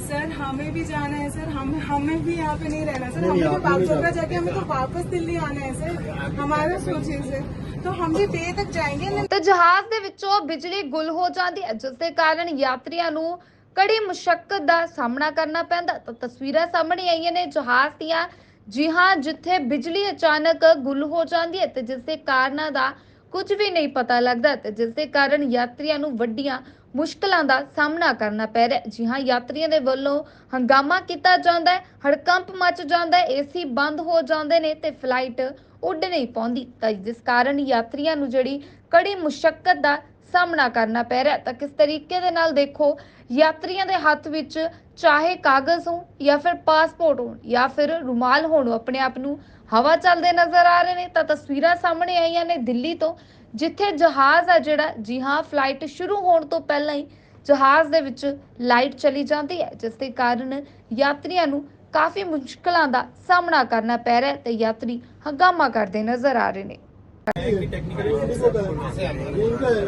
Sir हमें भी जाना है सर हम हमें भी यहाँ पे नहीं रहना सर नहीं, हमें नहीं, तो आप नहीं बागचौका जाना। जाके हमें तो वापस दिल्ली आना है सर हमारा सोचिए सर तो हम भी बे तक जाएंगे नहीं ਤੇ ਜਹਾਜ਼ ਦੇ ਵਿੱਚੋਂ ਬਿਜਲੀ ਗੁੱਲ ਹੋ ਜਾਂਦੀ ਹੈ ਜਿਸ ਦੇ ਕਾਰਨ ਯਾਤਰੀਆਂ ਨੂੰ ਕੜੀ ਮੁਸ਼ਕਲ ਦਾ ਸਾਹਮਣਾ ਕਰਨਾ ਪੈਂਦਾ ਤਾਂ ਤਸਵੀਰਾਂ ਸਾਹਮਣੇ ਆਈਆਂ ਨੇ ਜਹਾਜ਼ ਦੀਆਂ ਜੀ ਹਾਂ ਜਿੱਥੇ ਬਿਜਲੀ ਅਚਾਨਕ ਗੁੱਲ ਹੋ ਜਾਂਦੀ ਹੈ ਤੇ ਜਿਸ ਦੇ ਕਾਰਨਾਂ ਦਾ ਕੁਝ ਵੀ ਨਹੀਂ ਪਤਾ ਲੱਗਦਾ ਤੇ ਜਿਸ ਦੇ ਕਾਰਨ ਯਾਤਰੀਆਂ ਨੂੰ ਵੱਡੀਆਂ ਮੁਸ਼ਕਲਾਂ ਦਾ ਸਾਹਮਣਾ ਕਰਨਾ ਪੈ ਰਿਹਾ ਹੈ। ਜੀ ਹਾਂ, ਯਾਤਰੀਆਂ ਦੇ ਵੱਲੋਂ ਹੰਗਾਮਾ ਕੀਤਾ ਜਾਂਦਾ ਹੈ, ਹੜਕੰਪ ਮਚ ਜਾਂਦਾ ਹੈ, ਏਸੀ ਬੰਦ ਹੋ ਜਾਂਦੇ ਨੇ ਤੇ ਫਲਾਈਟ ਉੱਡ ਨਹੀਂ ਪਾਉਂਦੀ ਤਾਂ ਜਿਸ ਕਾਰਨ ਯਾਤਰੀਆਂ ਨੂੰ ਜਿਹੜੀ ਕੜੀ ਮੁਸ਼ਕਲ ਦਾ ਸਾਹਮਣਾ ਕਰਨਾ ਪੈ ਰਿਹਾ ਹੈ। ਤਾਂ ਕਿਸ ਤਰੀਕੇ ਦੇ ਨਾਲ ਦੇਖੋ, ਯਾਤਰੀਆਂ ਦੇ ਹੱਥ ਵਿੱਚ ਚਾਹੇ ਕਾਗਜ਼ ਹੋਣ ਜਾਂ ਫਿਰ ਪਾਸਪੋਰਟ ਹੋਣ ਜਾਂ ਫਿਰ ਰੁਮਾਲ ਹੋਣ, ਉਹ ਆਪਣੇ ਆਪ ਨੂੰ ਹਵਾ ਚੱਲਦੇ ਨਜ਼ਰ ਆ ਰਹੇ ਨੇ, ਤਾਂ ਤਸਵੀਰਾਂ ਸਾਹਮਣੇ ਆਈਆਂ ਨੇ ਦਿੱਲੀ ਤੋਂ, ਜਿੱਥੇ ਜਹਾਜ਼ ਆ ਜਿਹੜਾ, ਜੀ ਹਾਂ ਫਲਾਈਟ ਸ਼ੁਰੂ ਹੋਣ ਤੋਂ ਪਹਿਲਾਂ ਹੀ ਜਹਾਜ਼ ਦੇ ਵਿੱਚ ਲਾਈਟ ਚਲੀ ਜਾਂਦੀ ਹੈ, ਜਿਸ ਦੇ ਕਾਰਨ ਯਾਤਰੀਆਂ ਨੂੰ ਕਾਫੀ ਮੁਸ਼ਕਲਾਂ ਦਾ ਸਾਹਮਣਾ ਕਰਨਾ ਪੈ ਰਿਹਾ ਹੈ ਤੇ ਯਾਤਰੀ ਹੰਗਾਮਾ ਕਰਦੇ ਨਜ਼ਰ ਆ ਰਹੇ ਨੇ। कि टेक्निकल कैसे आना है?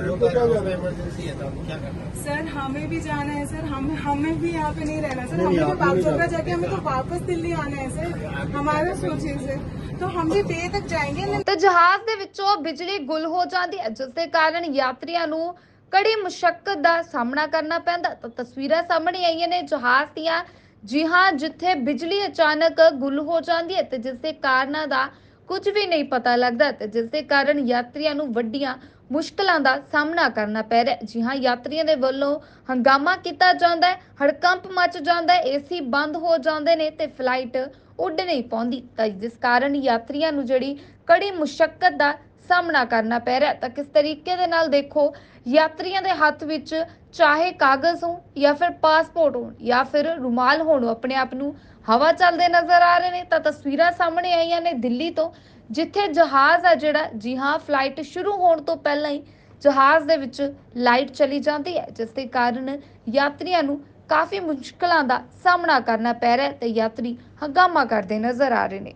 लोग का इमरजेंसी है तो आपको क्या करना है सर हमें भी जाना है सर हम हमें भी यहाँ पे नहीं रहना सर नहीं, हमें नहीं, तो आप नहीं बागचौका जाना। जाके हमें तो वापस दिल्ली आना है सर हमारा सोचिए सर तो हम भी बे तक जाएंगे नहीं ਤੇ ਜਹਾਜ਼ ਦੇ ਵਿੱਚੋਂ ਬਿਜਲੀ ਗੁੱਲ ਹੋ ਜਾਂਦੀ ਹੈ ਜਿਸ ਦੇ ਕਾਰਨ ਯਾਤਰੀਆਂ ਨੂੰ ਕੜੀ ਮੁਸ਼ਕਲ ਦਾ ਸਾਹਮਣਾ ਕਰਨਾ ਪੈਂਦਾ ਤਾਂ ਤਸਵੀਰਾਂ ਸਾਹਮਣੇ ਆਈਆਂ ਨੇ ਜਹਾਜ਼ ਦੀਆਂ ਜੀ ਹਾਂ ਜਿੱਥੇ ਬਿਜਲੀ ਅਚਾਨਕ ਗੁੱਲ ਹੋ ਜਾਂਦੀ ਹੈ ਤੇ ਜਿਸ ਦੇ ਕਾਰਨਾਂ ਦਾ ਕੁਝ ਵੀ ਨਹੀਂ ਪਤਾ ਲੱਗਦਾ ਤੇ ਜਿਸ ਦੇ ਕਾਰਨ ਯਾਤਰੀਆਂ ਨੂੰ ਵੱਡੀਆਂ ਮੁਸ਼ਕਲਾਂ ਦਾ ਸਾਹਮਣਾ ਕਰਨਾ ਪੈ ਰਿਹਾ ਜੀ ਹਾਂ, ਯਾਤਰੀਆਂ ਦੇ ਵੱਲੋਂ ਹੰਗਾਮਾ ਕੀਤਾ ਜਾਂਦਾ ਹੈ, ਹੜਕੰਪ ਮਚ ਜਾਂਦਾ ਹੈ, ਏਸੀ ਬੰਦ ਹੋ ਜਾਂਦੇ ਨੇ ਤੇ ਫਲਾਈਟ ਉੱਡ ਨਹੀਂ ਪਾਉਂਦੀ। ਤਾਂ ਜਿਸ ਕਾਰਨ ਯਾਤਰੀਆਂ ਨੂੰ ਜਿਹੜੀ ਕੜੀ ਮੁਸ਼ਕਲ ਦਾ ਸਾਹਮਣਾ ਕਰਨਾ ਪੈ ਰਿਹਾ ਤਾਂ ਕਿਸ ਤਰੀਕੇ ਦੇ ਨਾਲ ਦੇਖੋ, ਯਾਤਰੀਆਂ ਦੇ ਹੱਥ ਵਿੱਚ ਚਾਹੇ ਕਾਗਜ਼ ਹੋਣ ਜਾਂ ਫਿਰ ਪਾਸਪੋਰਟ ਹੋਣ ਜਾਂ ਫਿਰ ਰੁਮਾਲ ਹੋਣ ਆਪਣੇ ਆਪ ਨੂੰ ਹਵਾ ਚੱਲਦੇ ਨਜ਼ਰ ਆ ਰਹੇ ਨੇ, ਤਾਂ ਤਸਵੀਰਾਂ ਸਾਹਮਣੇ ਆਈਆਂ ਨੇ ਦਿੱਲੀ ਤੋਂ, ਜਿੱਥੇ ਜਹਾਜ਼ ਆ ਜਿਹੜਾ, ਜੀ ਹਾਂ ਫਲਾਈਟ ਸ਼ੁਰੂ ਹੋਣ ਤੋਂ ਪਹਿਲਾਂ ਹੀ ਜਹਾਜ਼ ਦੇ ਵਿੱਚ ਲਾਈਟ ਚਲੀ ਜਾਂਦੀ ਹੈ, ਜਿਸ ਦੇ ਕਾਰਨ ਯਾਤਰੀਆਂ ਨੂੰ ਕਾਫੀ ਮੁਸ਼ਕਲਾਂ ਦਾ ਸਾਹਮਣਾ ਕਰਨਾ ਪੈ ਰਿਹਾ ਹੈ ਤੇ ਯਾਤਰੀ ਹੰਗਾਮਾ ਕਰਦੇ ਨਜ਼ਰ ਆ ਰਹੇ ਨੇ।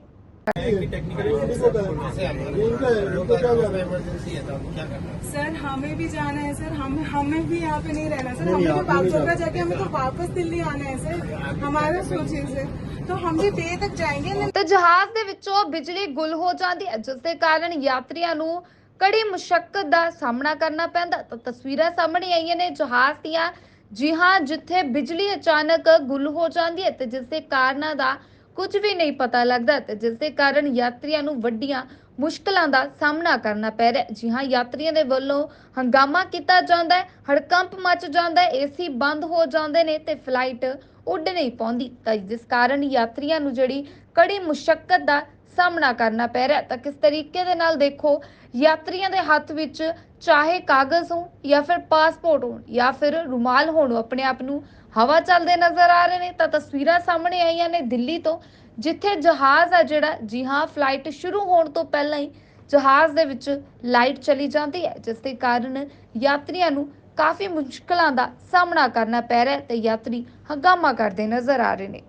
कि टेक्निकल कैसे आना है? लोग का इमरजेंसी है तो आपको क्या करना है सर हमें भी जाना है सर हम हमें भी यहाँ पे नहीं रहना सर नहीं, हमें नहीं, तो आप नहीं बागचौका जाना। जाके हमें तो वापस दिल्ली आना है सर हमारा सोचिए सर तो हम भी बे तक जाएंगे नहीं ਤੇ ਜਹਾਜ਼ ਦੇ ਵਿੱਚੋਂ ਬਿਜਲੀ ਗੁੱਲ ਹੋ ਜਾਂਦੀ ਹੈ ਜਿਸ ਦੇ ਕਾਰਨ ਯਾਤਰੀਆਂ ਨੂੰ ਕੜੀ ਮੁਸ਼ਕਲ ਦਾ ਸਾਹਮਣਾ ਕਰਨਾ ਪੈਂਦਾ ਤਾਂ ਤਸਵੀਰਾਂ ਸਾਹਮਣੇ ਆਈਆਂ ਨੇ ਜਹਾਜ਼ ਦੀਆਂ ਜੀ ਹਾਂ ਜਿੱਥੇ ਬਿਜਲੀ ਅਚਾਨਕ ਗੁੱਲ ਹੋ ਜਾਂਦੀ ਹੈ ਤੇ ਜਿਸ ਦੇ ਕਾਰਨਾਂ ਦਾ ਕੁਝ ਵੀ ਨਹੀਂ ਪਤਾ ਲੱਗਦਾ ਤੇ ਜਿਸ ਦੇ ਕਾਰਨ ਯਾਤਰੀਆਂ ਨੂੰ ਵੱਡੀਆਂ ਮੁਸ਼ਕਲਾਂ ਦਾ ਸਾਹਮਣਾ ਕਰਨਾ ਪੈ ਰਿਹਾ ਹੈ। ਜੀ ਹਾਂ, ਯਾਤਰੀਆਂ ਦੇ ਵੱਲੋਂ ਹੰਗਾਮਾ ਕੀਤਾ ਜਾਂਦਾ ਹੈ, ਹੜਕੰਪ ਮਚ ਜਾਂਦਾ ਹੈ, ਏਸੀ ਬੰਦ ਹੋ ਜਾਂਦੇ ਨੇ ਤੇ ਫਲਾਈਟ ਉੱਡ ਨਹੀਂ ਪਾਉਂਦੀ ਤਾਂ ਜਿਸ ਕਾਰਨ ਯਾਤਰੀਆਂ ਨੂੰ ਜਿਹੜੀ ਕੜੀ ਮੁਸ਼ਕਲ ਦਾ ਸਾਹਮਣਾ ਕਰਨਾ ਪੈ ਰਿਹਾ। ਤਾਂ ਕਿਸ ਤਰੀਕੇ ਦੇ ਨਾਲ ਦੇਖੋ, ਯਾਤਰੀਆਂ ਦੇ ਹੱਥ ਵਿੱਚ ਚਾਹੇ ਕਾਗਜ਼ ਹੋਣ ਜਾਂ ਫਿਰ ਪਾਸਪੋਰਟ ਹੋਣ ਜਾਂ ਫਿਰ ਰੁਮਾਲ ਹੋਣ ਆਪਣੇ ਆਪ ਨੂੰ ਹਵਾ ਚੱਲਦੇ ਨਜ਼ਰ ਆ ਰਹੇ ਨੇ। ਤਾਂ ਤਸਵੀਰਾਂ ਸਾਹਮਣੇ ਆਈਆਂ ਨੇ ਦਿੱਲੀ ਤੋਂ, ਜਿੱਥੇ ਜਹਾਜ਼ ਆ ਜਿਹੜਾ। ਜੀ ਹਾਂ ਫਲਾਈਟ ਸ਼ੁਰੂ ਹੋਣ ਤੋਂ ਪਹਿਲਾਂ ਹੀ ਜਹਾਜ਼ ਦੇ ਵਿੱਚ ਲਾਈਟ ਚਲੀ ਜਾਂਦੀ ਹੈ, ਜਿਸ ਦੇ ਕਾਰਨ ਯਾਤਰੀਆਂ ਨੂੰ ਕਾਫੀ ਮੁਸ਼ਕਲਾਂ ਦਾ ਸਾਹਮਣਾ ਕਰਨਾ ਪੈ ਰਿਹਾ ਤੇ ਯਾਤਰੀ ਹੰਗਾਮਾ ਕਰਦੇ ਨਜ਼ਰ ਆ ਰਹੇ ਨੇ।